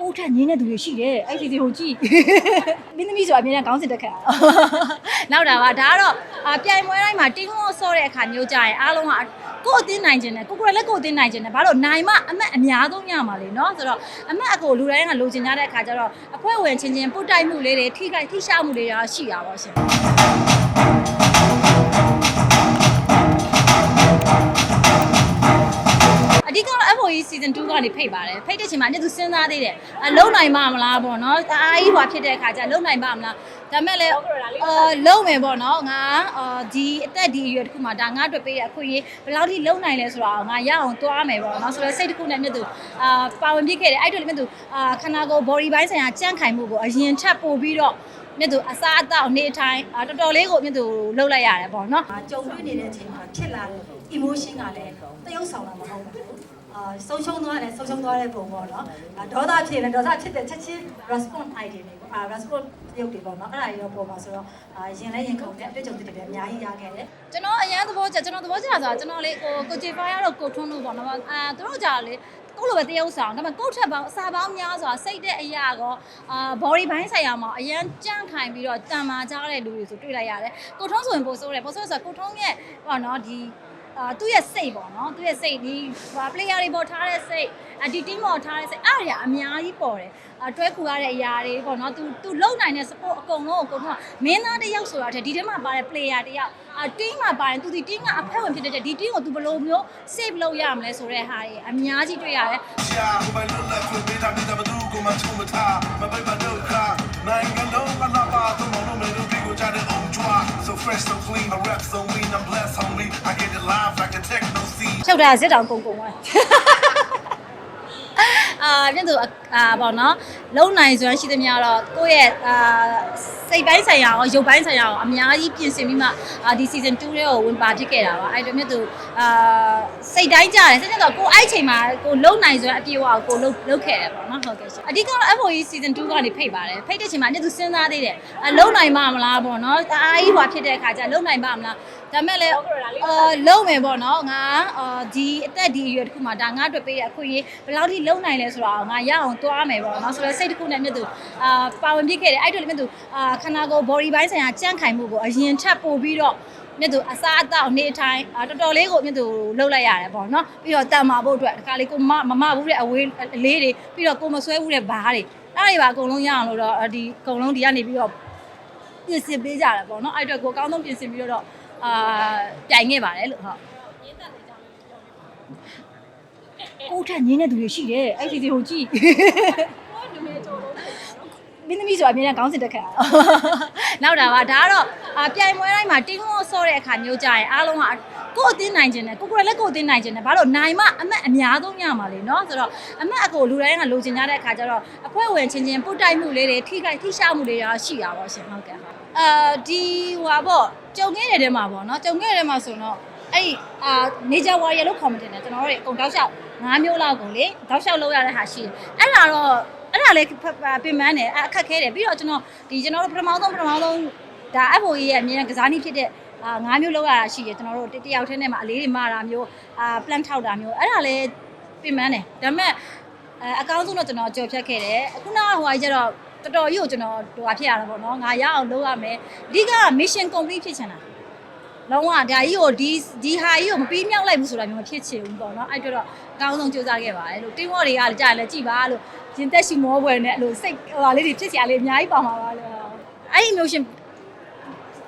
ကိုထက်ငင်းတဲ့သူတွေရှိတယ်အဲ့ဒီဒီကိုကြည့်မင်းသမီးဆိုအမြဲတမ်းခေါင်းစဉ်တက်ခတ်နောက်တာကဒါကတော့အာပြိုင်ပွဲတိုင်းမှာတင်းကောဆော့တဲ့အခါမျိုးကြရင်အားလုံးကကိုယ်အသင်းနိုင်ခြင်းနဲ့ကိုကိုယ်လည်းကိုယ်အသင်းနိုင်ခြင်းနဲ့ဘာလို့နိုင်မှအမတ်အများဆုံးရမှာလေနော်ဆိုတော့အမတ်အကိုလူတိုင်းကလိုချင်ကြတဲ့အခါကျတော့အဖွဲ့ဝင်ချင်းချင်းပုတ်တိုက်မှုလေးတွေထိခိုက်ထိရှားမှုတွေတော့ရှိတာပါရှင် အဓိကတော့ FOE season 2ကနေဖိတ်ပါတယ်ဖိတ်တဲ့ချိန်မှာအဲ့သူစဉ်းစားသေးတယ်အလုံနိုင်မှာမလားပေါ့နော်အားကြီးဟွာဖြစ်တဲ့အခါကျလုံနိုင်ပါမလားဒါမဲ့လည်းအာလုံမယ်ပေါ့နော်ငါအာဒီအသက်ဒီအရွယ်တစ်ခုမှာဒါငါအတွက်ပေးရအခွင့်အရေးဘယ်လောက်ထိလုံနိုင်လဲဆိုတော့ငါရအောင်သွားမယ်ပေါ့နော်ဆိုတော့စိတ်တစ်ခုနဲ့မြတ်သူအာပါဝင်ပြစ်ခဲ့တယ်အဲ့အတွက်လည်းမြတ်သူအာခန္ဓာကိုယ် body ဘိုင်းဆိုင်ရာကြန့်ခိုင်မှုကိုအရင်ထပ်ပို့ပြီးတော့မြတ်သူအစားအသောက်နေထိုင်အာတော်တော်လေးကိုမြတ်သူလှုပ်လိုက်ရတယ်ပေါ့နော်ကြုံတွေ့နေတဲ့အချိန်မှာဖြစ်လာတဲ့ emotion ကလည်းတရုပ်ဆောင်တာမဟုတ်ဘူး အာဆုံးရှုံးသွားတယ်ဆုံးရှုံးသွားတဲ့ပုံပေါ့နော်အာဒေါသဖြစ်ရင်ဒေါသဖြစ်တဲ့ချက်ချင်း response idea တွေပေါ့အာ response ရုပ်တွေပေါ့နော်အဲ့ဒါတွေတော့ပေါ်မှာဆိုတော့အာရင်လဲရင်ခုန်တဲ့အတွေ့အကြုံတွေလည်းအများကြီးရခဲ့တယ်ကျွန်တော်အရန်သဘောကျကျွန်တော်သဘောကျတာဆိုတော့ကျွန်တော်လေကိုကိုဂျေဖာရတော့ကိုထွန်းလို့ပေါ့နော်အာသူတို့ကြာလေကိုလိုပဲတရုပ်ဆောင်ဒါပေမဲ့ကိုယ့်ထက်ပေါင်းအစာပေါင်းများစွာစိတ်တဲ့အရာကောအာ body ဘိုင်းဆိုင်ရာမှာအရန်ကြန့်ခိုင်ပြီးတော့တန်မာကြတဲ့လူတွေဆိုတွေ့လိုက်ရတယ်ကိုထွန်းဆိုရင်ပိုဆိုးတယ်ပိုဆိုးဆိုတော့ကိုထွန်းရဲ့ပေါ့နော်ဒီ အာသူ့ရဲ့စိတ်ပေါ့နော်သူ့ရဲ့စိတ်ဒီဟာ player တွေပေါ်ထားတဲ့စိတ်အဒီ team ပေါ်ထားတဲ့စိတ်အားရအများကြီးပေါ်တယ်အတွဲကူရတဲ့အရာတွေပေါ့နော်သူသူလုံနိုင်တဲ့ support အကုန်လုံးကိုကိုတော့မင်းသားတစ်ယောက်ဆိုတာတဲ့ဒီထဲမှာပါတဲ့ player တစ်ယောက်အ team မှာပါတယ်သူဒီ team ကအဖက်ဝင်ဖြစ်တဲ့ဒီ team ကိုသူဘယ်လိုမျိုး save လုပ်ရမလဲဆိုတဲ့ဟာတွေအများကြီးတွေ့ရတယ်ရှာဟိုဘက်လွတ်လပ်ခွင့်ပေးတာမိသားစုကိုမှချုံမထားမပိတ်မဒုက္ခနိုင်ငံလုံးကလာပါတော့မလို့မလို့ဒီကိုကြတဲ့ on draw so fresh so clean my rap so mean I'm blessed Theo đà giết đoạn cùng cùng rồi. အာပြည့်သူအာပေါ့နော်လုံနိုင်စွမ်းရှိသမျှတော့ကိုယ့်ရဲ့အာစိတ်ပိုင်းဆိုင်ရာရောရုပ်ပိုင်းဆိုင်ရာရောအများကြီးပြင်ဆင်ပြီးမှအာဒီ season 2ရဲ့ကိုဝင်ပါဖြစ်ခဲ့တာပါအဲ့တော့မြတ်သူအာစိတ်တိုင်းကြတယ်စိတ်ကြတော့ကိုအဲ့ချိန်မှာကိုလုံနိုင်စွမ်းအပြေအဝကိုလုံလုံခဲ့တယ်ပေါ့နော်ဟုတ်ကဲ့ရှင်အဓိကတော့ FOE season 2ကနေဖိတ်ပါတယ်ဖိတ်တဲ့ချိန်မှာမြတ်သူစဉ်းစားသေးတယ်အလုံနိုင်မှာမလားပေါ့နော်အားကြီးဟွာဖြစ်တဲ့အခါကျလုံနိုင်ပါမလားဒါမဲ့လည်းအာလုံမယ်ပေါ့နော်ငါအာဒီအသက်ဒီအရွယ်တစ်ခုမှာဒါငါအတွက်ပေးရအခွင့်အရေးဘယ်လောက်ထိလုံနိုင်လဲဆိုတော့ငါရအောင်သွားမယ်ပေါ့နော်ဆိုတော့စိတ်တစ်ခုနဲ့မြတ်သူအာပါဝင်ပြစ်ခဲ့တယ်အဲ့အတွက်လည်းမြတ်သူအာခန္ဓာကိုယ် body ဘိုင်းဆိုင်ရာကြန့်ခိုင်မှုကိုအရင်ထပ်ပို့ပြီးတော့မြတ်သူအစားအသောက်နေထိုင်အာတော်တော်လေးကိုမြတ်သူလှုပ်လိုက်ရတယ်ပေါ့နော်ပြီးတော့တန်မာဖို့အတွက်ဒီခါလေးကိုမမမဘူးတဲ့အဝေးအလေးတွေပြီးတော့ကိုမဆွဲဘူးတဲ့ဘားတွေအဲ့တွေပါအကုန်လုံးရအောင်လို့တော့ဒီအကုန်လုံးဒီကနေပြီးတော့ပြင်ဆင်ပေးကြတယ်ပေါ့နော်အဲ့အတွက်ကိုအကောင်းဆုံးပြင်ဆင်ပြီးတော့အာပြိုင်ခဲ့ပါတယ်လို့ဟုတ် ကိုထက်ငင်းတဲ့သူတွေရှိတယ်အဲ့ဒီဒီကိုကြည့်မင်းသမီးဆိုအမြဲတမ်းခေါင်းစဉ်တက်ခတ်နောက်တာကဒါကတော့အာပြိုင်ပွဲတိုင်းမှာတင်းကောဆော့တဲ့အခါမျိုးကြရင်အားလုံးကကိုယ်အသင်းနိုင်ခြင်းနဲ့ကိုကိုယ်လည်းကိုယ်အသင်းနိုင်ခြင်းနဲ့ဘာလို့နိုင်မှအမတ်အများဆုံးရမှာလေနော်ဆိုတော့အမတ်အကိုလူတိုင်းကလိုချင်ကြတဲ့အခါကျတော့အဖွဲ့ဝင်ချင်းချင်းပုတ်တိုက်မှုလေးတွေထိခိုက်ထိရှားမှုတွေတော့ရှိတာပေါ့ရှင်ဟုတ်ကဲ့ဟုတ်အာဒီဟွာပေါ့ကြုံခဲ့တဲ့တဲမှာပေါ့နော်ကြုံခဲ့တဲ့တဲမှာဆိုတော့ အဲ့ဒီအာ major warrior လို့ခေါ်မှတင်တယ်ကျွန်တော်တို့အကုန်တောက်လျှောက်၅မျိုးလောက်ကိုလေတောက်လျှောက်လောက်ရတဲ့ဟာရှိတယ်အဲ့ဒါတော့အဲ့ဒါလည်းပင်ပန်းတယ်အခက်ခဲတယ်ပြီးတော့ကျွန်တော်ဒီကျွန်တော်တို့ပထမဆုံးပထမဆုံးဒါ FOE ရဲ့အမြင်ကစားနည်းဖြစ်တဲ့အာ၅မျိုးလောက်ရတာရှိတယ်ကျွန်တော်တို့တယောက်တည်းနဲ့မှအလေးတွေမှားတာမျိုးအာ plan ထောက်တာမျိုးအဲ့ဒါလည်းပင်ပန်းတယ်ဒါပေမဲ့အဲအကောင်းဆုံးတော့ကျွန်တော်ကြော်ဖြတ်ခဲ့တယ်ခုနကဟိုဟာကြီးကျတော့တော်တော်ကြီးကိုကျွန်တော်ဟိုဟာဖြစ်ရတာပေါ့နော်ငါရအောင်လုပ်ရမယ်အဓိက mission complete ဖြစ်ချင်တာ လုံးဝဒါကြီးကိုဒီဒီဟာကြီးကိုမပြီးမြောက်လိုက်ဘူးဆိုတာမျိုးမဖြစ်ချင်ဘူးပေါ့နော်အဲ့အတွက်တော့အကောင်းဆုံးကြိုးစားခဲ့ပါတယ်လို့တင်းဝေါ်တွေကလည်းကြားလည်းကြည်ပါလို့ရင်သက်ရှိမောပွဲနဲ့အဲ့လိုစိတ်ဟိုဟာလေးတွေဖြစ်စရာလေးအများကြီးပါမှာပါလို့အဲ့ဒီ emotion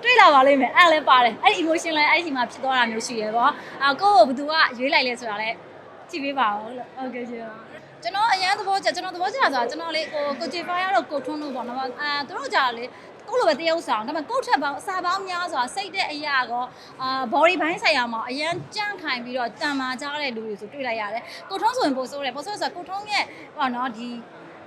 တွေ့လာပါလိမ့်မယ်အဲ့ဒါလည်းပါတယ်အဲ့ဒီ emotion လည်းအဲ့ဒီမှာဖြစ်သွားတာမျိုးရှိရပေါ့အာကိုယ့်ကိုဘယ်သူကရွေးလိုက်လဲဆိုတာလည်းကြည့်ပေးပါဦးလို့ဟုတ်ကဲ့ရှင်ကျွန်တော်အရန်သဘောကျကျွန်တော်သဘောကျတာဆိုတာကျွန်တော်လေကိုကိုဂျေဖာရတော့ကိုထွန်းလို့ပေါ့နော်အာသူတို့ကြာလေ ကိုလိုပဲတရုပ်ဆောင်ဒါပေမဲ့ကိုယ့်ထက်ပေါင်းအစာပေါင်းများစွာစိတ်တဲ့အရာကောအာ body ဘိုင်းဆိုင်ရာမှာအရန်ကြန့်ခိုင်ပြီးတော့တန်မာကြတဲ့လူတွေဆိုတွေ့လိုက်ရတယ်ကိုထွန်းဆိုရင်ပိုဆိုးတယ်ပိုဆိုးဆိုတော့ကိုထွန်းရဲ့ဟောနော်ဒီ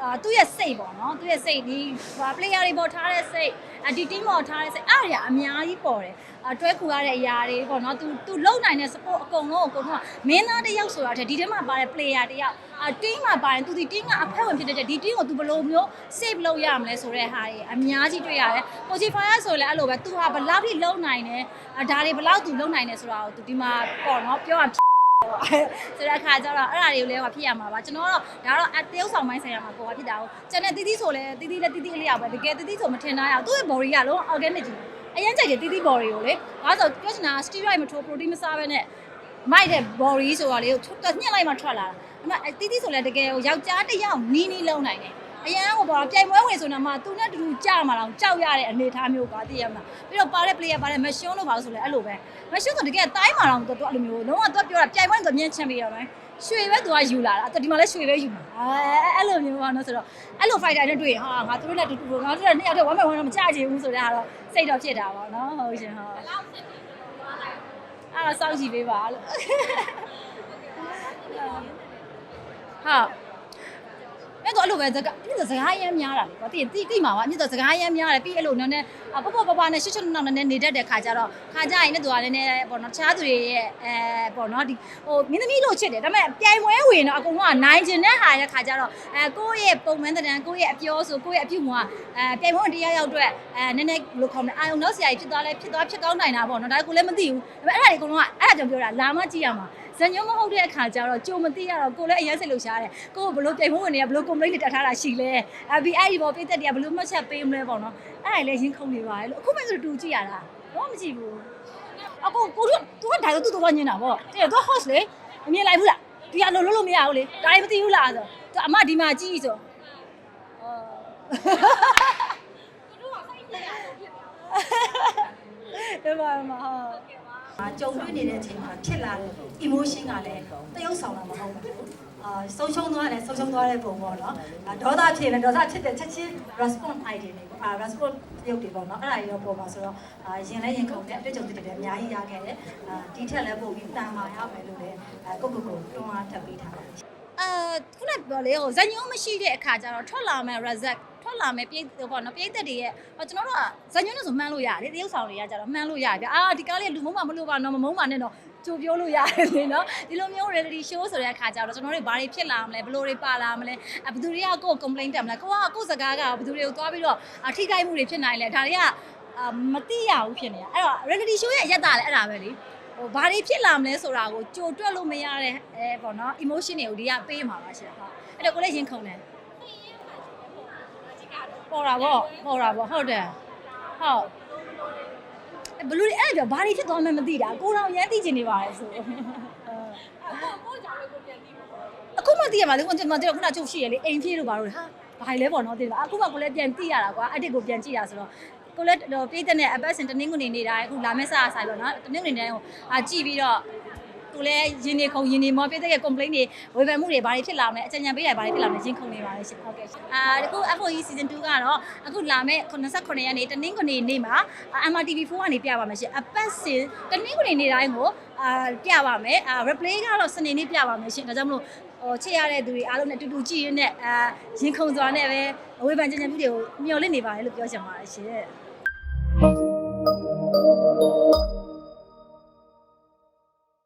အာသူ့ရဲ့စိတ်ပေါ့နော်သူ့ရဲ့စိတ်ဒီဟာ player တွေပေါ်ထားတဲ့စိတ်အဒီ team ပေါ်ထားတဲ့စိတ်အားရအများကြီးပေါ်တယ်အတွဲကူရတဲ့အရာတွေပေါ့နော် तू तू လုံနိုင်တဲ့ support အကုန်လုံးကိုကိုထွန်းကမင်းသားတစ်ယောက်ဆိုတာတဲ့ဒီထဲမှာပါတဲ့ player တစ်ယောက်အာ team မှာပါရင် तू ဒီ team ကအဖက်ဝင်ဖြစ်တဲ့ဒီ team ကို तू ဘယ်လိုမျိုး save လုပ်ရမလဲဆိုတဲ့ဟာတွေအများကြီးတွေ့ရတယ်။ Qualifier ဆိုလည်းအဲ့လိုပဲ तू ဟာဘယ်လောက်ထိလုံနိုင်တယ်။ဒါတွေဘယ်လောက် तू လုံနိုင်တယ်ဆိုတာကို तू ဒီမှာပေါ့နော်ပြောရ ဆိုတဲ့အခါကျတော့အဲ့ဒါတွေကိုလည်းဟောဖြစ်ရမှာပါကျွန်တော်ကတော့ဒါတော့အတရုပ်ဆောင်ပိုင်းဆိုင်ရာမှာပေါ်ဖြစ်တာကိုကျန်တဲ့တီးတီးဆိုလဲတီးတီးလဲတီးတီးအလေးရပဲတကယ်တီးတီးဆိုမထင်တာရအောင်သူ့ရဲ့ body ကလုံး organic ကြီးအရင်ကြိုက်တယ်တီးတီး body ကိုလေဒါဆိုပြောချင်တာ steroid မထိုး protein မစားဘဲနဲ့မိုက်တဲ့ body ဆိုတာလေးကိုညှက်လိုက်မှထွက်လာတာအမတီးတီးဆိုလဲတကယ်ကိုယောက်ျားတစ်ယောက်နီးနီးလုံးနိုင်တယ် အရန်ဟိုပေါ်ပြိုင်ပွဲဝင်ဆိုတော့မှသူနဲ့တူတူကြာမှာတော့ကြောက်ရတဲ့အနေအထားမျိုးပါသိရမှာပြီးတော့ပါတဲ့ player ပါတဲ့ machine လို့ပါလို့ဆိုလဲအဲ့လိုပဲ machine ဆိုတကယ်တိုင်းမှာတော့သူအဲ့လိုမျိုးလုံးဝသူပြောတာပြိုင်ပွဲဆိုမြင့်ချမ်းပြီးရမယ်ရွှေပဲသူကယူလာတာအဲ့ဒီမှာလဲရွှေပဲယူမှာအဲအဲ့လိုမျိုးပါနော်ဆိုတော့အဲ့လို fighter နဲ့တွေ့ရင်ဟာငါသူတို့နဲ့တူတူငါတို့နဲ့နှစ်ယောက်တည်းဝမ်းမဲ့ဝမ်းတော့မကြချင်ဘူးဆိုတဲ့ဟာတော့စိတ်တော့ဖြစ်တာပါနော်ဟုတ်ရှင်ဟုတ်အဲ့တော့စောင့်ကြည့်ပေးပါလို့ဟုတ် အဲ့တော့အဲ့လိုပဲစကားပြည့်စကားရမ်းများတာလေကွာတိတိတိမှာပါအမြင့်တော့စကားရမ်းများတယ်ပြီးအဲ့လိုနည်းနည်းပပပပနဲ့ရှွတ်ရှွတ်နောက်နည်းနည်းနေတတ်တဲ့ခါကျတော့ခါကြရင်လည်းသူကလည်းနည်းနည်းပေါ့နော်တခြားသူတွေရဲ့အဲပေါ့နော်ဒီဟိုမင်းသမီးလို့ချစ်တယ်ဒါပေမဲ့ပြိုင်ပွဲဝင်တော့အကုန်လုံးကနိုင်ကျင်တဲ့ဟာရဲ့ခါကျတော့အဲကိုယ့်ရဲ့ပုံမှန်တဲ့တန်ကိုယ့်ရဲ့အပြောဆိုကိုယ့်ရဲ့အပြုမူကအဲပြိုင်ပွဲတရားရောက်အတွက်အဲနည်းနည်းလို့ခေါ်မယ်အာယုံတော့ဆရာကြီးဖြစ်သွားလဲဖြစ်သွားဖြစ်ကောင်းနိုင်တာပေါ့နော်ဒါကိုလည်းမသိဘူးဒါပေမဲ့အဲ့ဒါတွေအကုန်လုံးကအဲ့ဒါကြောင့်ပြောတာလာမကြည့်ရမှာ ဇညုံမဟုတ်တဲ့အခါကျတော့ကြုံမသိရတော့ကိုလည်းအရင်စိတ်လှုပ်ရှားတယ်ကိုကဘလို့ပြိုင်ပွဲဝင်နေရဘလို့ complaint တွေတက်ထားတာရှိလဲအဘီအဲ့ဒီပေါ်ပြည့်သက်တွေကဘလို့မှတ်ချက်ပေးမလဲပေါ့နော်အဲ့ဒါလည်းရင်းခုန်နေပါလေလို့အခုမှဆိုတူကြည့်ရတာတော့မကြည့်ဘူးအကိုကိုတို့သူကဒါတော့သူ့တော့ညင်တာပေါ့တဲ့သူ host လေမမြင်လိုက်ဘူးလားဒီကလုံးလုံးလို့မရဘူးလေဒါလည်းမသိဘူးလားဆိုသူအမဒီမှာကြည့်ဆိုအော်ဒီမှာမှာဟာ ကြုံတွေ့နေတဲ့အချိန်မှာဖြစ်လာတဲ့ emotion ကလည်းတရုပ်ဆောင်တာမဟုတ်ဘူးအာဆုံးရှုံးသွားတယ်ဆုံးရှုံးသွားတဲ့ပုံပေါ့နော်အာဒေါသဖြစ်နေဒေါသဖြစ်တဲ့ချက်ချင်း response idea တွေပေါ့အာ response ရုပ်တွေပေါ့နော်အဲ့ဒါတွေတော့ပေါ်မှာဆိုတော့အာရင်လဲရင်ခုန်တဲ့အတွေ့အကြုံတွေလည်းအများကြီးရခဲ့တယ်အာဒီထက်လည်းပိုပြီးတန်မာရမယ်လို့လည်းအာကိုကိုကိုတွန်းအားထပ်ပေးထားပါတယ် အာခုနပြောလေဟိုဇညုံမရှိတဲ့အခါကျတော့ထွက်လာမယ် result ထွက်လာမယ်ပြည့်ပေါ့နော်ပြည့်သက်တွေရဲ့ဟိုကျွန်တော်တို့ကဇညုံလို့ဆိုမှန်းလို့ရတယ်တရုပ်ဆောင်တွေကကြတော့မှန်းလို့ရတယ်ဗျအာဒီကားလေးလူမုံမမလို့ပါနော်မမုံမနဲ့တော့ကြိုပြောလို့ရတယ်လေနော်ဒီလိုမျိုး reality show ဆိုတဲ့အခါကျတော့ကျွန်တော်တို့ဘာတွေဖြစ်လာမလဲဘယ်လိုတွေပါလာမလဲဘယ်သူတွေကကိုယ် complaint တက်မလဲကိုကကိုယ်စကားကဘယ်သူတွေကိုသွားပြီးတော့ထိခိုက်မှုတွေဖြစ်နိုင်လဲဒါတွေကအာမသိရဘူးဖြစ်နေတာအဲ့တော့ reality show ရဲ့အရက်တာလည်းအဲ့ဒါပဲလေ ဟိုဘာတွေဖြစ်လာမလဲဆိုတာကိုကြိုတွက်လို့မရတဲ့အဲပေါ့နော် emotion တွေကိုဒီကပေးမှာပါရှင်ဟုတ်အဲ့တော့ကိုလည်းရင်ခုန်တယ်ပေါ်တာပေါ့ပေါ်တာပေါ့ဟုတ်တယ်ဟုတ်ဘလူအဲ့ဒါဘာတွေဖြစ်သွားမှမသိတာကိုတော့ရမ်းသိချင်နေပါလေဆိုအခုမှသိရမှာလေခုနကခုနချုပ်ရှိရလေအိမ်ပြေးလို့ပါလို့ဟာဘာလဲပေါ့နော်သိတယ်အခုမှကိုလည်းပြန်သိရတာကွာအဲ့ဒီကိုပြန်ကြည့်ရဆိုတော့ ကိုလည်းတော့ပြေးတဲ့အပတ်စဉ်တနင်္ဂနွေနေတာအခုလာမယ့်စားဆိုင်ပေါ့နော်တနင်္ဂနွေတိုင်းကိုအာကြည့်ပြီးတော့ကိုလည်းရင်းနေခုံရင်းနေမောပြေးတဲ့ complaint တွေဝေဖန်မှုတွေဘာတွေဖြစ်လာမလဲအကြံဉာဏ်ပေးတယ်ဘာတွေဖြစ်လာမလဲရင်းခုံနေပါလေရှင်ဟုတ်ကဲ့အာဒီခု FOE season 2ကတော့အခုလာမယ့်89ရက်နေ့တနင်္ဂနွေနေ့မှာ MRTV4 ကနေပြပါမယ်ရှင်အပတ်စဉ်တနင်္ဂနွေနေ့တိုင်းကိုအာပြပါမယ်အာ replay ကတော့စနေနေ့ပြပါမယ်ရှင်ဒါကြောင့်မလို့ဟိုချစ်ရတဲ့သူတွေအားလုံးနဲ့အတူတူကြည့်ရင်းနဲ့အာရင်ခုန်စွာနဲ့ပဲအဝေဖန်ကြံကြံမှုတွေကိုမျှော်လင့်နေပါတယ်လို့ပြောချင်ပါတယ်ရှင်